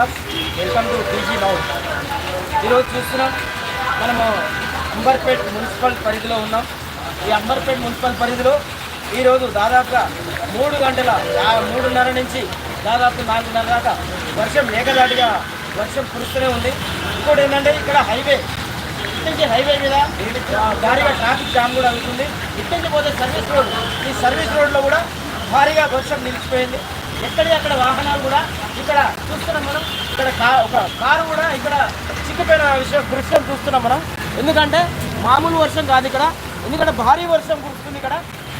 Welcome to TG now. ఈరోజు చూస్తున్నాం మనము అంబర్పేట్ మున్సిపల్ పరిధిలో ఉన్నాం. ఈ అంబర్పేట్ మున్సిపల్ పరిధిలో ఈరోజు దాదాపుగా మూడు గంటల మూడున్నర నుంచి దాదాపు నాలుగున్నర దాకా వర్షం ఏకదాటిగా వర్షం కురుస్తూనే ఉంది. ఇంకోటి ఏంటంటే ఇక్కడ హైవే ఇంటికి హైవే మీద భారీగా ట్రాఫిక్ జామ్ కూడా అవుతుంది. ఇక్కడి పోతే సర్వీస్ రోడ్ ఈ సర్వీస్ రోడ్లో కూడా భారీగా వర్షం నిలిచిపోయింది. ఎక్కడి అక్కడ వాహనాలు కూడా ఇక్కడ చూస్తున్నాం మనం. ఇక్కడ ఒక కారు కూడా ఇక్కడ చిక్కిపోయిన విషయం దృశ్యం చూస్తున్నాం మనం. ఎందుకంటే మామూలు వర్షం కాదు ఇక్కడ. ఎందుకంటే భారీ వర్షం కురుస్తుంది ఇక్కడ.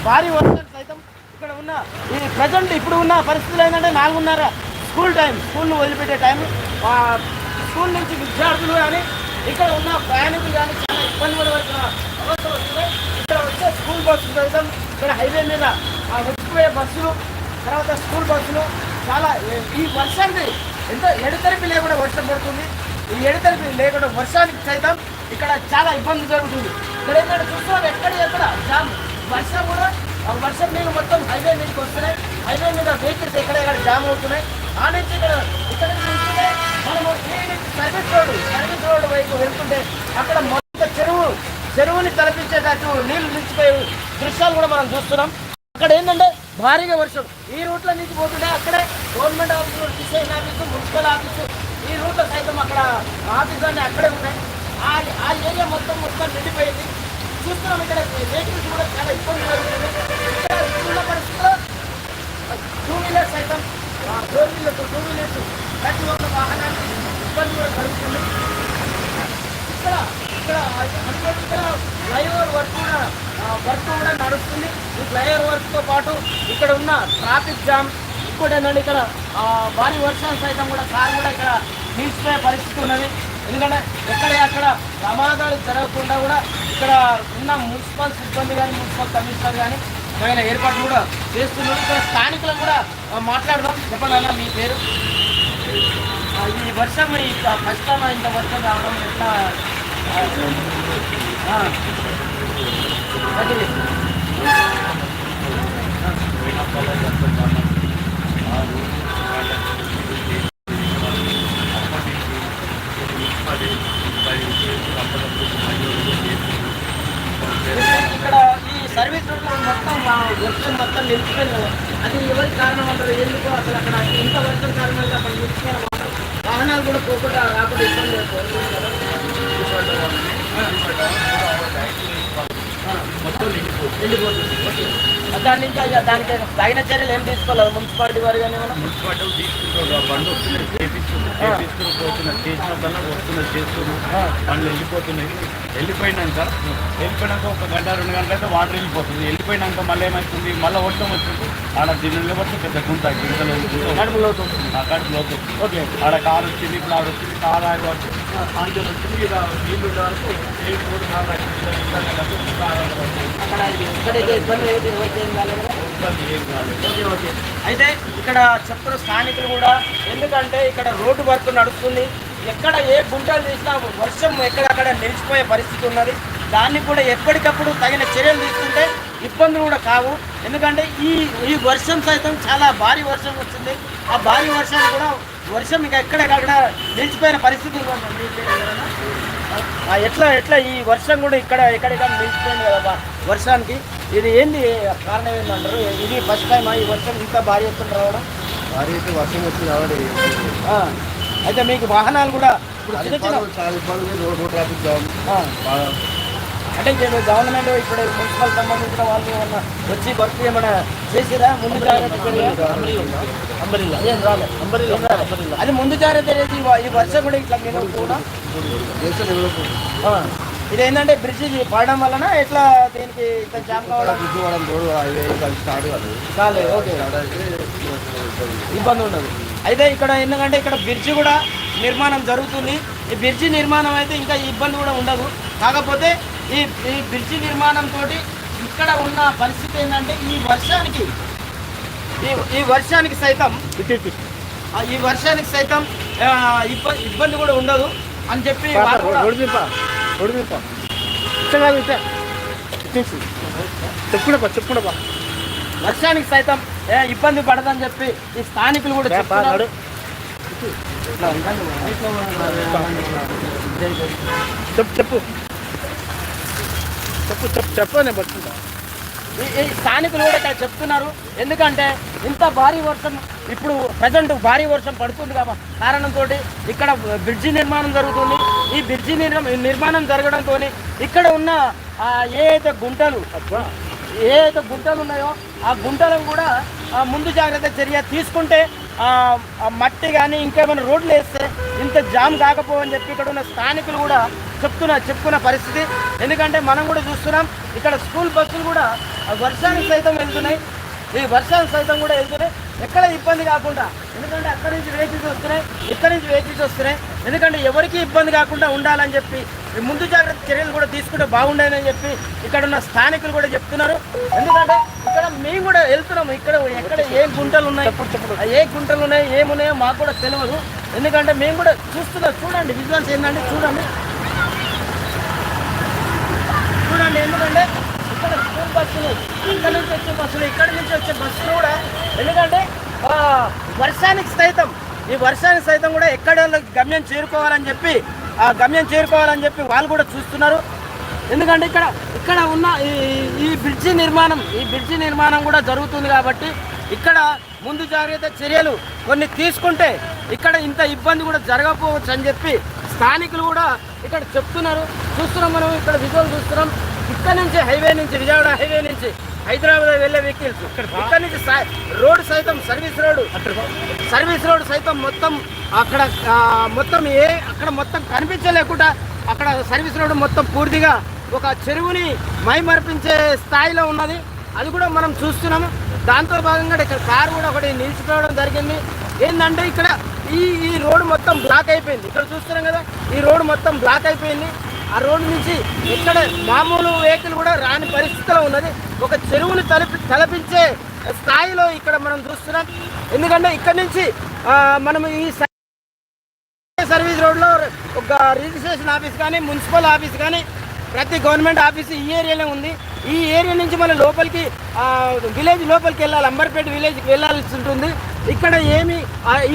భారీ వర్షం సైతం ఇక్కడ ఉన్న ఈ ప్రజెంట్ ఇప్పుడు ఉన్న పరిస్థితులు ఏంటంటే నాలుగున్నర స్కూల్ టైం స్కూల్ వదిలిపెట్టే టైం. స్కూల్ నుంచి విద్యార్థులు కానీ ఇక్కడ ఉన్న ప్రయాణికులు కానీ చాలా ఇబ్బంది పడవలసిన అవసరం వస్తుంది ఇక్కడ వచ్చే స్కూల్ బస్సులు సైతం ఇక్కడ హైవే మీద ఆ వచ్చిపోయే బస్సులు తర్వాత స్కూల్ బస్సులు చాలా ఈ వర్షానికి ఎంతో ఎడతెరిపి లేకుండా వర్షం పడుతుంది. ఈ ఎడతెరిపి లేకుండా వర్షానికి సైతం ఇక్కడ చాలా ఇబ్బంది జరుగుతుంది. ఇక్కడ ఏంటంటే చూస్తున్నాం? ఎక్కడ ఎక్కడ జామ్ వర్షం కూడా ఆ వర్షం నీళ్ళు మొత్తం హైవే మీదకి వస్తున్నాయి. హైవే మీద వెహికల్స్ ఎక్కడ ఎక్కడ జామ్ అవుతున్నాయి. ఆ నుంచి ఇక్కడ ఇక్కడ నుంచి చూస్తుంటే మనము సర్వీస్ రోడ్డు సర్వీస్ రోడ్డు వైపు వెళ్తుంటే అక్కడ మొత్తం చెరువు చెరువుని తలపించేటట్టు నీళ్ళు నిలిచిపోయే దృశ్యాలు కూడా మనం చూస్తున్నాం. అక్కడ ఏంటంటే భారీగా వర్షం. ఈ రూట్లో నుంచి పోతుంటే అక్కడే government office design office municipal office. ఈ రూట్లో సైతం అక్కడ ఆఫీస్ అన్నీ అక్కడే ఉన్నాయి. ఆ ఏరియా మొత్తం మొత్తం నిండిపోయింది. చూస్తున్నాం ఇక్కడ వెహికల్స్ కూడా చాలా ఇబ్బంది జరుగుతుంది. పరిస్థితుల్లో టూ వీలర్స్ సైతం ఫోర్ వీలర్స్ టూ వీలర్స్ ప్రతి ఒక్క వాహనానికి ఇబ్బంది కూడా కలుగుతుంది. ఇక్కడ ఇక్కడ ఇక్కడ ఫ్లైఓవర్ వర్క్ కూడా వర్క్ కూడా నడుస్తుంది. ఈ ఫ్లైఓవర్ వర్క్తో పాటు ఇక్కడ ఉన్న ట్రాఫిక్ జామ్ ఇంకోటి ఏంటంటే ఇక్కడ భారీ వర్షాలు సైతం కూడా కారు కూడా ఇక్కడ నిలిచిపోయే పరిస్థితి ఉన్నది. ఎందుకంటే ఎక్కడ అక్కడ ప్రమాదాలు జరగకుండా కూడా ఇక్కడ ఉన్న మున్సిపల్ సిబ్బంది కానీ మున్సిపల్ కమిషనర్ కానీ ఆయన ఏర్పాట్లు కూడా చేస్తున్నారు. ఇక్కడ స్థానికులు కూడా మాట్లాడదాం. చెప్పండి మీ పేరు? ఈ వర్షం ఈ కష్టమైన ఇంత వర్షం రావడం ఎట్లా ఇక్కడ ఈ సర్వీస్ మొత్తం మా వర్షం మొత్తం నిలిచిపోయింది అది ఎవరి కారణం అంటారు? ఎందుకు అసలు అక్కడ ఇంత వర్షం కారణంగా అక్కడ నిలిచిపోయిన వాహనాలు కూడా పోకుండా రాకుండా ఇబ్బంది పడుతుంది కదా. నిండిపోతుంది. ఓకే. దాని నుంచి దానికి తగిన చర్యలు ఏం తీసుకోవాలి మున్సిపాలిటీ వారు కానీ మనం మున్సిపాలిటీ తీసుకుంటారు. బండి వస్తున్నాయి. చేపిస్తున్నారు. చేపిస్తున్నారు. పోతున్నారు. చేసిన కన్నా వస్తున్నారు చేస్తున్నారు. బండ్లు వెళ్ళిపోతున్నాయి. వెళ్ళిపోయినాక వెళ్ళిపోయినాక ఒక గంట రెండు గంటల అయితే వాటర్ వెళ్ళిపోతుంది. వెళ్ళిపోయినాక మళ్ళీ ఏమవుతుంది? మళ్ళీ వర్షం వచ్చింది ఆడ దీని నిలబడితే పెద్ద గుంట గింతలు నడుములో అవుతుంది. అక్కడ లోతు. ఓకే. ఆడ కారు వచ్చింది ఇప్పుడు ఆడ వచ్చింది. కారు ఆగి వచ్చింది వచ్చింది ఇక నీళ్ళు వరకు ఏ మూడు నాలుగు అక్కడ ఇక్కడైతే ఇబ్బంది అయితే ఏం కాలేదు ఇబ్బంది ఏం కాలేదు ఓకే అయితే ఇక్కడ చెప్తున్న స్థానికులు కూడా ఎందుకంటే ఇక్కడ రోడ్డు వర్క్ నడుస్తుంది. ఎక్కడ ఏ గుంటలు తీసినా వర్షం ఎక్కడక్కడ నిలిచిపోయే పరిస్థితి ఉన్నది. దాన్ని కూడా ఎప్పటికప్పుడు తగిన చర్యలు తీసుకుంటే ఇబ్బందులు కూడా కావు. ఎందుకంటే ఈ ఈ వర్షం సైతం చాలా భారీ వర్షం వచ్చింది ఆ భారీ వర్షాన్ని కూడా వర్షం ఇంకా ఎక్కడెక్కడ నిలిచిపోయిన పరిస్థితి ఎట్లా ఎట్లా ఈ వర్షం కూడా ఇక్కడ ఎక్కడెక్కడ నిలిచిపోయింది కదా వర్షానికి? ఇది ఏంది కారణం ఏంటంటారు ఇది ఫస్ట్ టైం ఈ వర్షం ఇంత భారీ ఎత్తున రావడం? భారీ అయితే వర్షం వచ్చింది కాబట్టి ఆ, అయితే మీకు వాహనాలు కూడా ఇప్పుడు చిన్న చిన్న ట్రాఫిక్ జామ్. అంటే గవర్నమెంట్ ఇప్పుడు మున్సిపల్ సంబంధించిన వాళ్ళు ఏమన్నా వచ్చి వర్క్ ఏమైనా చేసిరా? ముందు జాగ్రత్త అది ముందు జాగ్రత్త ఈ వర్షం కూడా ఇట్లా మీద కూడా ఇది ఏంటంటే బ్రిడ్జ్ పడడం వలన ఎట్లా దీనికి ఇంత జామ్ కావడం? బ్రిడ్జ్ రోడ్ స్టార్ట్ కాదు. ఓకే. ఇబ్బంది. ఉండదు. అయితే ఇక్కడ ఎందుకంటే ఇక్కడ బ్రిడ్జి కూడా నిర్మాణం జరుగుతుంది. ఈ బ్రిడ్జి నిర్మాణం అయితే ఇంకా ఇబ్బంది కూడా ఉండదు. కాకపోతే ఈ ఈ బ్రిడ్జి నిర్మాణం తోటి ఇక్కడ ఉన్న పరిస్థితి ఏంటంటే ఈ వర్షానికి ఈ ఈ వర్షానికి సైతం ఈ వర్షానికి సైతం ఇబ్బంది ఇబ్బంది కూడా ఉండదు అని చెప్పి చెప్పుకుంటా చెప్పుకుంటా వర్షానికి సైతం ఏ, ఇబ్బంది పడదని చెప్పి ఈ స్థానికులు కూడా చెప్తున్నారు. చెప్పు చెప్పు. చెప్పు చెప్పు చెప్పు నేను పట్టుకుంటా. ఈ- స్థానికులు కూడా ఇక్కడ చెప్తున్నారు. ఎందుకంటే ఇంత భారీ వర్షం ఇప్పుడు ప్రజెంట్ భారీ వర్షం పడుతుంది కాబ కారణంతో ఇక్కడ బ్రిడ్జి నిర్మాణం జరుగుతుంది. ఈ బ్రిడ్జి నిర్మాణం జరగడంతో ఇక్కడ ఉన్న ఏ అయితే గుంటలు ఏ అయితే గుంటలు ఉన్నాయో ఆ గుంటలను కూడా ముందు జాగ్రత్త చర్య తీసుకుంటే మట్టి కానీ ఇంకేమైనా రోడ్లు వేస్తే ఇంత జామ్ కాకపోవని చెప్పి ఇక్కడ ఉన్న స్థానికులు కూడా చెప్తున్న చెప్పుకున్న పరిస్థితి. ఎందుకంటే మనం కూడా చూస్తున్నాం ఇక్కడ స్కూల్ బస్సులు కూడా వర్షానికి సైతం వెళ్తున్నాయి. ఈ వర్షానికి సైతం కూడా వెళ్తున్నాయి. ఎక్కడ ఇబ్బంది కాకుండా ఎందుకంటే అక్కడి నుంచి వెహికల్స్ వస్తున్నాయి ఇక్కడి నుంచి వెహికల్స్ వస్తున్నాయి ఎందుకంటే ఎవరికి ఇబ్బంది కాకుండా ఉండాలని చెప్పి ముందు జాగ్రత్త చర్యలు కూడా తీసుకుంటే బాగుండేదని చెప్పి ఇక్కడ ఉన్న స్థానికులు కూడా చెప్తున్నారు. ఎందుకంటే ఇక్కడ మేము కూడా వెళ్తున్నాము. ఇక్కడ ఎక్కడ ఏ గుంటలు ఉన్నాయి ఏ గుంటలు ఉన్నాయి ఏమున్నాయో మాకు కూడా తెలియదు ఎందుకంటే మేము కూడా చూస్తున్నాం చూడండి విజువల్స్ ఏంటంటే చూడండి. చూడండి ఎందుకంటే బస్సులు. ఇక్కడ నుంచి వచ్చే బస్సులు ఇక్కడ నుంచి వచ్చే బస్సులు కూడా. ఎందుకంటే ఆ, వర్షానికి సైతం ఈ వర్షానికి సైతం కూడా ఎక్కడ గమ్యం చేరుకోవాలని చెప్పి ఆ గమ్యం చేరుకోవాలని చెప్పి వాళ్ళు కూడా చూస్తున్నారు. ఎందుకంటే ఇక్కడ ఇక్కడ ఉన్న ఈ ఈ బ్రిడ్జి నిర్మాణం ఈ బ్రిడ్జి నిర్మాణం కూడా జరుగుతుంది కాబట్టి ఇక్కడ ముందు జాగ్రత్త చర్యలు కొన్ని తీసుకుంటే ఇక్కడ ఇంత ఇబ్బంది కూడా జరగకపోవచ్చు అని చెప్పి స్థానికులు కూడా ఇక్కడ చెప్తున్నారు. చూస్తున్నాం మనం ఇక్కడ విజువల్ చూస్తున్నాం. ఇక్కడ నుంచి హైవే నుంచి విజయవాడ హైవే నుంచి హైదరాబాద్ వెళ్ళే వెహికల్స్. ఇక్కడ నుంచి రోడ్ సైతం సర్వీస్ రోడ్ సర్వీస్ రోడ్ సైతం మొత్తం అక్కడ మొత్తం ఏ అక్కడ మొత్తం కనిపించలేకుండా అక్కడ సర్వీస్ రోడ్ మొత్తం పూర్తిగా ఒక చెరువుని మైమర్పించే స్థాయిలో ఉన్నది. అది కూడా మనం చూస్తున్నాము. దాంతో భాగంగా ఇక్కడ కారు కూడా ఒకటి నిలిచిపోవడం జరిగింది. ఏంటంటే ఇక్కడ ఈ ఈ రోడ్ మొత్తం బ్లాక్ అయిపోయింది. ఇక్కడ చూస్తున్నాం కదా ఈ రోడ్ మొత్తం బ్లాక్ అయిపోయింది. ఆ రోడ్డు నుంచి ఇక్కడ మామూలు వెహికల్ కూడా రాని పరిస్థితిలో ఉన్నది. ఒక చెరువుని తలపి తలపించే స్థాయిలో ఇక్కడ మనం చూస్తున్నాం. ఎందుకంటే ఇక్కడ నుంచి మనం ఈ సర్వీస్ రోడ్లో ఒక రిజిస్ట్రేషన్ ఆఫీస్ కానీ మున్సిపల్ ఆఫీస్ కానీ ప్రతి గవర్నమెంట్ ఆఫీస్ ఈ ఏరియాలో ఉంది. ఈ ఏరియా నుంచి మన లోపలికి విలేజ్ లోపలికి వెళ్ళాలి. అంబర్పేట విలేజ్కి వెళ్ళాల్సి ఉంటుంది. ఇక్కడ ఏమి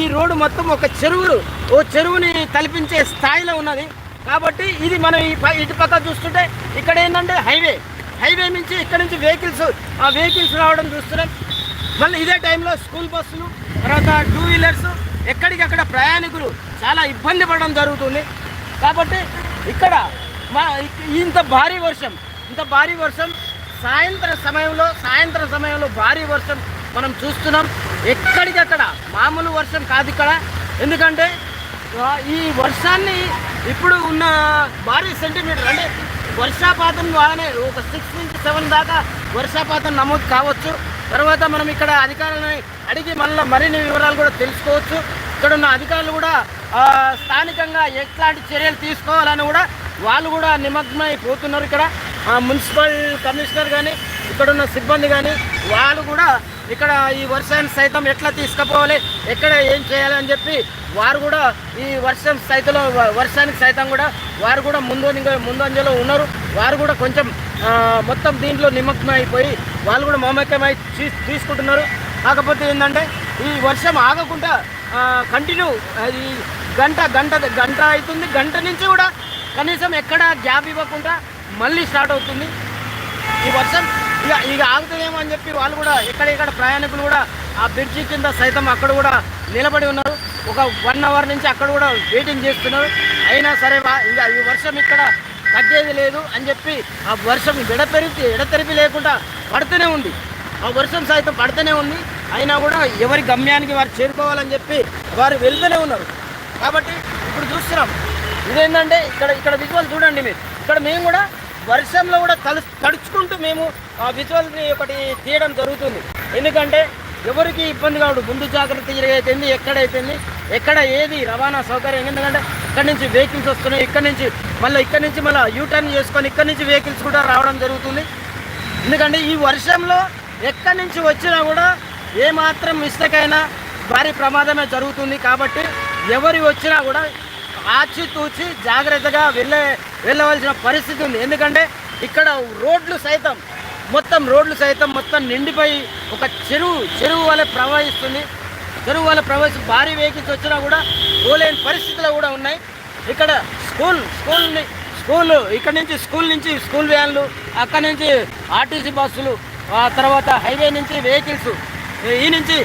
ఈ రోడ్డు మొత్తం ఒక చెరువులు ఓ చెరువుని కల్పించే స్థాయిలో ఉన్నది. కాబట్టి ఇది మనం ఈ ప- ఇటు పక్క చూస్తుంటే ఇక్కడ ఏంటంటే హైవే. హైవే నుంచి ఇక్కడ నుంచి వెహికల్స్ ఆ వెహికల్స్ రావడం చూస్తున్నాం. మళ్ళీ ఇదే టైంలో స్కూల్ బస్సులు తర్వాత టూ వీలర్స్ ఎక్కడికక్కడ ప్రయాణికులు చాలా ఇబ్బంది పడడం జరుగుతుంది. కాబట్టి ఇక్కడ మా ఇంత భారీ వర్షం ఇంత భారీ వర్షం సాయంత్రం సమయంలో సాయంత్రం సమయంలో భారీ వర్షం మనం చూస్తున్నాం. ఎక్కడికక్కడ మామూలు వర్షం కాదు ఇక్కడ. ఎందుకంటే ఈ వర్షాన్ని ఇప్పుడు ఉన్న భారీ సెంటీమీటర్ అంటే వర్షాపాతం బాగానే ఒక సిక్స్ నుంచి సెవెన్ దాకా వర్షాపాతం నమోదు కావచ్చు. తర్వాత మనం ఇక్కడ అధికారులని అడిగి మళ్ళీ మరిన్ని వివరాలు కూడా తెలుసుకోవచ్చు. ఇక్కడ ఉన్న అధికారులు కూడా స్థానికంగా ఎట్లాంటి చర్యలు తీసుకోవాలని కూడా వాళ్ళు కూడా నిమగ్నమైపోతున్నారు ఇక్కడ. మున్సిపల్ కమిషనర్ కానీ ఇక్కడున్న సిబ్బంది కానీ వాళ్ళు కూడా ఇక్కడ ఈ వర్షాన్ని సైతం ఎట్లా తీసుకుపోవాలి? ఎక్కడ ఏం చేయాలి అని చెప్పి వారు కూడా ఈ వర్షం సైతంలో వర్షానికి సైతం కూడా వారు కూడా ముందు ముందంజలో ఉన్నారు. వారు కూడా కొంచెం మొత్తం దీంట్లో నిమగ్నం అయిపోయి వాళ్ళు కూడా మమకమై తీసుకుంటున్నారు. కాకపోతే ఏంటంటే ఈ వర్షం ఆగకుండా కంటిన్యూ అది గంట గంట గంట అవుతుంది. గంట నుంచి కూడా కనీసం ఎక్కడ గ్యాప్ ఇవ్వకుండా మళ్ళీ స్టార్ట్ అవుతుంది. ఈ వర్షం ఇక ఇక ఆగుతుందేమో అని చెప్పి వాళ్ళు కూడా ఎక్కడెక్కడ ప్రయాణికులు కూడా ఆ బ్రిడ్జి కింద సైతం అక్కడ కూడా నిలబడి ఉన్నారు. ఒక వన్ అవర్ నుంచి అక్కడ కూడా వెయిటింగ్ చేస్తున్నారు. అయినా సరే ఇక ఈ వర్షం ఇక్కడ తగ్గేది లేదు అని చెప్పి ఆ వర్షం ఎడతెరిపి ఎడతెరిపి లేకుండా పడుతూనే ఉంది. ఆ వర్షం సైతం పడుతూనే ఉంది. అయినా కూడా ఎవరి గమ్యానికి వారు చేరుకోవాలని చెప్పి వారు వెళ్తూనే ఉన్నారు. కాబట్టి ఇప్పుడు చూస్తున్నాం. ఇదేంటంటే ఇక్కడ ఇక్కడ విజువల్ చూడండి మీరు. ఇక్కడ మేము కూడా వర్షంలో కూడా తలు తడుచుకుంటూ మేము ఆ విజువల్ని ఒకటి తీయడం జరుగుతుంది. ఎందుకంటే ఎవరికి ఇబ్బంది కావడు ముందు జాగ్రత్త అయితేంది ఎక్కడైతేంది ఎక్కడ ఏది రవాణా సౌకర్యం. ఎందుకంటే ఇక్కడ నుంచి వెహికల్స్ వస్తున్నాయి ఇక్కడ నుంచి మళ్ళీ ఇక్కడ నుంచి మళ్ళీ యూటర్న్ చేసుకొని ఇక్కడ నుంచి వెహికల్స్ కూడా రావడం జరుగుతుంది. ఎందుకంటే ఈ వర్షంలో ఎక్కడి నుంచి వచ్చినా కూడా ఏ మాత్రం మిస్టేక్ అయినా భారీ ప్రమాదమే జరుగుతుంది కాబట్టి ఎవరు వచ్చినా కూడా ఆచితూచి జాగ్రత్తగా వెళ్ళే వెళ్ళవలసిన పరిస్థితి ఉంది. ఎందుకంటే ఇక్కడ రోడ్లు సైతం మొత్తం రోడ్లు సైతం మొత్తం నిండిపోయి ఒక చెరువు చెరువు వలె ప్రవహిస్తుంది. చెరువు వల్ల ప్రవేశం భారీ వెహికల్స్ వచ్చినా కూడా పోలేని పరిస్థితులు కూడా ఉన్నాయి. ఇక్కడ స్కూల్ స్కూల్ స్కూల్ ఇక్కడ నుంచి స్కూల్ నుంచి స్కూల్ వ్యాన్లు అక్కడ నుంచి ఆర్టీసీ బస్సులు ఆ తర్వాత హైవే నుంచి వెహికల్స్ ఈ నుంచి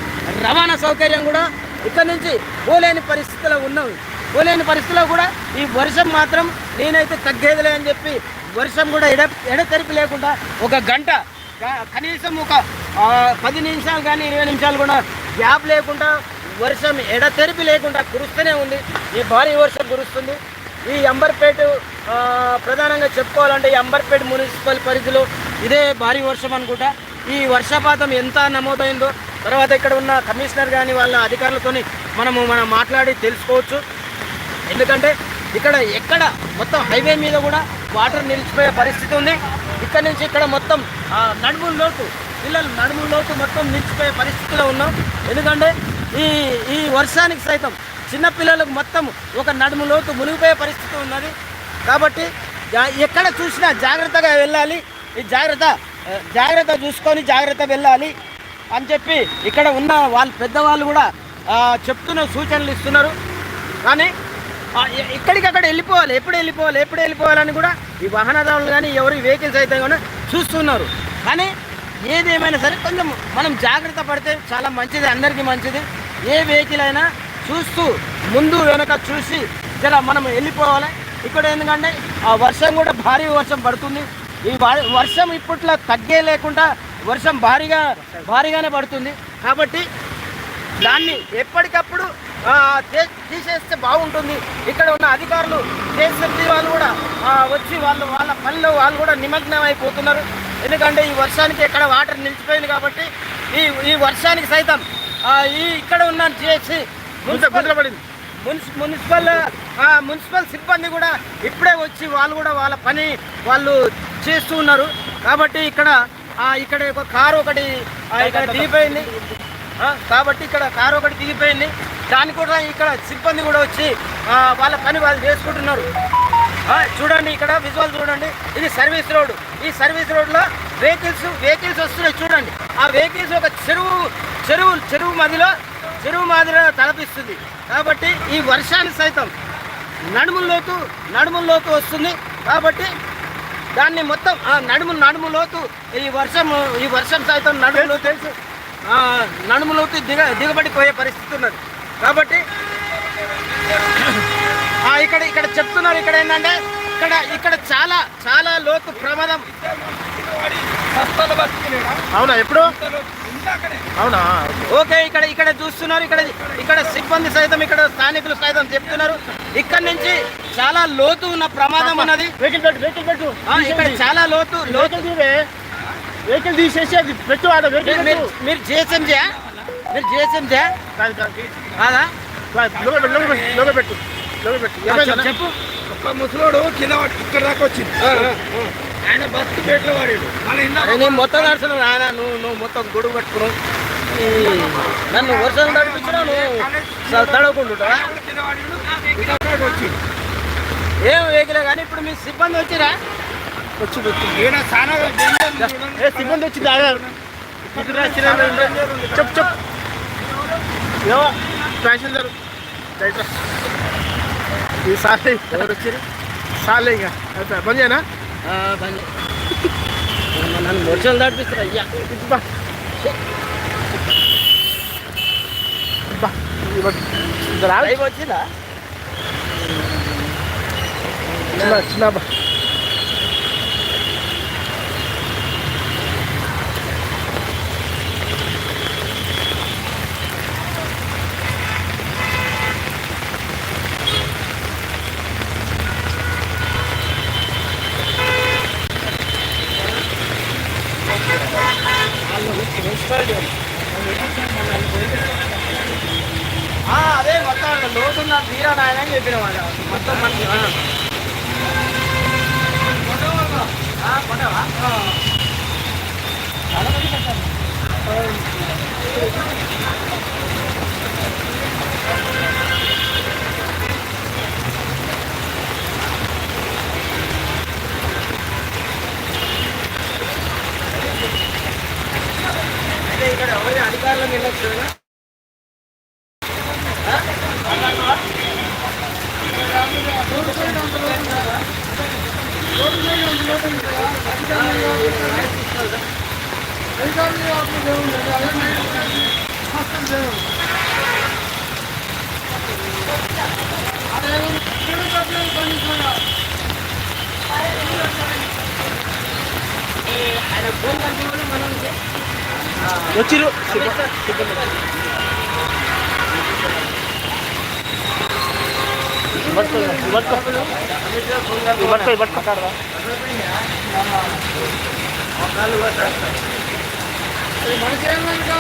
రవాణా సౌకర్యం కూడా ఇక్కడ నుంచి పోలేని పరిస్థితులు ఉన్నవి పోలేని పరిస్థితిలో కూడా ఈ వర్షం మాత్రం నేనైతే తగ్గేదిలే అని చెప్పి వర్షం కూడా ఎడ ఎడతెరిపి లేకుండా ఒక గంట కనీసం ఒక పది నిమిషాలు కానీ ఇరవై నిమిషాలు కూడా గ్యాప్ లేకుండా వర్షం ఎడతెరిపి లేకుండా కురుస్తూనే ఉంది. ఈ భారీ వర్షం కురుస్తుంది. ఈ అంబర్పేట ప్రధానంగా చెప్పుకోవాలంటే ఈ అంబర్పేట మున్సిపల్ పరిధిలో ఇదే భారీ వర్షం అనుకుంటా. ఈ వర్షపాతం ఎంత నమోదైందో తర్వాత ఇక్కడ ఉన్న కమిషనర్ కానీ వాళ్ళ అధికారులతోని మనము మనం మాట్లాడి తెలుసుకోవచ్చు. ఎందుకంటే ఇక్కడ ఎక్కడ మొత్తం హైవే మీద కూడా వాటర్ నిలిచిపోయే పరిస్థితి ఉంది. ఇక్కడ నుంచి ఇక్కడ మొత్తం ఆ, నడుముల లోతు పిల్లలు నడుముల లోతు మొత్తం నిలిచిపోయే పరిస్థితిలో ఉన్నాం. ఎందుకంటే ఈ ఈ వర్షానికి సైతం చిన్నపిల్లలకు మొత్తం ఒక నడుము లోతు మునిగిపోయే పరిస్థితి ఉన్నది. కాబట్టి ఎక్కడ చూసినా జాగ్రత్తగా వెళ్ళాలి. ఈ జాగ్రత్త జాగ్రత్త చూసుకొని జాగ్రత్త వెళ్ళాలి. అని చెప్పి ఇక్కడ ఉన్న వాళ్ళు పెద్దవాళ్ళు కూడా చెప్తున్న సూచనలు ఇస్తున్నారు. కానీ ఎక్కడికక్కడ ఇక్కడికక్కడ వెళ్ళిపోవాలి ఎప్పుడు వెళ్ళిపోవాలి ఎప్పుడు వెళ్ళిపోవాలని కూడా ఈ వాహనదారులు కానీ ఎవరు వెహికల్స్ అయితే కానీ చూస్తున్నారు. కానీ ఏదేమైనా సరే కొంచెం మనం జాగ్రత్త పడితే చాలా మంచిది అందరికీ మంచిది. ఏ వెహికల్ అయినా చూస్తూ ముందు వెనక చూసి జర మనం వెళ్ళిపోవాలి. ఇక్కడ ఎందుకంటే ఆ వర్షం కూడా భారీ వర్షం పడుతుంది. ఈ వర్షం ఇప్పట్లో తగ్గే లేకుండా వర్షం భారీగా భారీగానే పడుతుంది. కాబట్టి దాన్ని ఎప్పటికప్పుడు తీసేస్తే బాగుంటుంది. ఇక్కడ ఉన్న అధికారులు జేసీబీ వాళ్ళు కూడా వచ్చి వాళ్ళు వాళ్ళ పనిలో వాళ్ళు కూడా నిమగ్నం అయిపోతున్నారు. ఎందుకంటే ఈ వర్షానికి ఇక్కడ వాటర్ నిలిచిపోయింది కాబట్టి ఈ ఈ వర్షానికి సైతం ఈ ఇక్కడ ఉన్న మున్సిపల్ మున్సి మున్సిపల్ మున్సిపల్ సిబ్బంది కూడా ఇప్పుడే వచ్చి వాళ్ళు కూడా వాళ్ళ పని వాళ్ళు చేస్తూ ఉన్నారు. కాబట్టి ఇక్కడ ఇక్కడ ఒక కారు ఒకటి ఇక్కడ దిగిపోయింది. ఆ, కాబట్టి ఇక్కడ కారు ఒకటి దిగిపోయింది. దానికి కూడా ఇక్కడ సిబ్బంది కూడా వచ్చి వాళ్ళ పని వాళ్ళు చేసుకుంటున్నారు. ఆ, చూడండి ఇక్కడ విజువల్ చూడండి. ఇది సర్వీస్ రోడ్ ఈ సర్వీస్ రోడ్లో వెహికల్స్ వెహికల్స్ వస్తున్నాయి చూడండి. ఆ వెహికల్స్ ఒక చెరువు చెరువు చెరువు మధ్యలో చెరువు మాదిరిగా తలపిస్తుంది. కాబట్టి ఈ వర్షానికి సైతం నడుముల్లోతు నడుముల్లోతు వస్తుంది. కాబట్టి దాన్ని మొత్తం ఆ నడుము నడుము లోతు ఈ వర్షం ఈ వర్షం సైతం నడుములో తెలుసు నడుము లోతు దిగ దిగబడిపోయే పరిస్థితి ఉన్నది. కాబట్టి ఇక్కడ ఇక్కడ చెప్తున్నారు ఇక్కడ ఏంటంటే ఇక్కడ ఇక్కడ చాలా చాలా లోతు ప్రమాదం. అవునా ఎప్పుడు? అవునా ఓకే ఇక్కడ ఇక్కడ చూస్తున్నారు ఇక్కడ ఇక్కడ సిబ్బంది సైతం ఇక్కడ స్థానికులు సైతం చెప్తున్నారు. ఇక్కడ నుంచి చాలా లోతు ఉన్న ప్రమాదం ఉన్నది వెహికల్ పెట్టు వెహికల్ పెట్టు. ఆ, ఇక్కడ చాలా లోతు లోతు. వెహికల్ తీసేసి అది పెట్టు మీరు మీరు జిఎస్ఎంజే మీరు జిఎస్ఎంజే కాదు కాదు. లోగ పెట్టు లోగ పెట్టు? చెప్పు ఒక ముసలోడు కింద ఇక్కడ దాకా వచ్చింది. ఆయన బస్సు పేట్లో వాడాడు. నేను మొత్తం నడుచును నాయన నువ్వు నువ్వు మొత్తం గొడుగు పెట్టుకున్నావు ఈ నన్ను వర్షం నడిపించినావు నువ్వు అసలు ఏం వేగిలే కానీ ఇప్పుడు మీ సిబ్బంది వచ్చిరా? వచ్చి ఏ సిబ్బంది వచ్చింది ఆగారు చెప్పు చెప్పు. ఏవో ప్యాసింజర్ రైట్ ఈసారి ఎవరు వచ్చిరు సాలే ఇక. బంద్ చేయనా? బండి. నన్ను వర్షాలు నడిపిస్తారు అయ్యా. బా. బా. వచ్చిందా? చిన్న చిన్న అదే మొత్తం లోతున్న తీరా నాయన అని చెప్పిన వాళ్ళు. మొత్తం మనకి ఆ. ఆ, కొన్నావా? ఆ. చాలా మంది కట్టారు. అయితే ఇక్కడ ఎవరి అధికారులకు వెళ్ళొచ్చు వచ్చిరు. పట్టుకో పట్టుకో మనకేమనుకో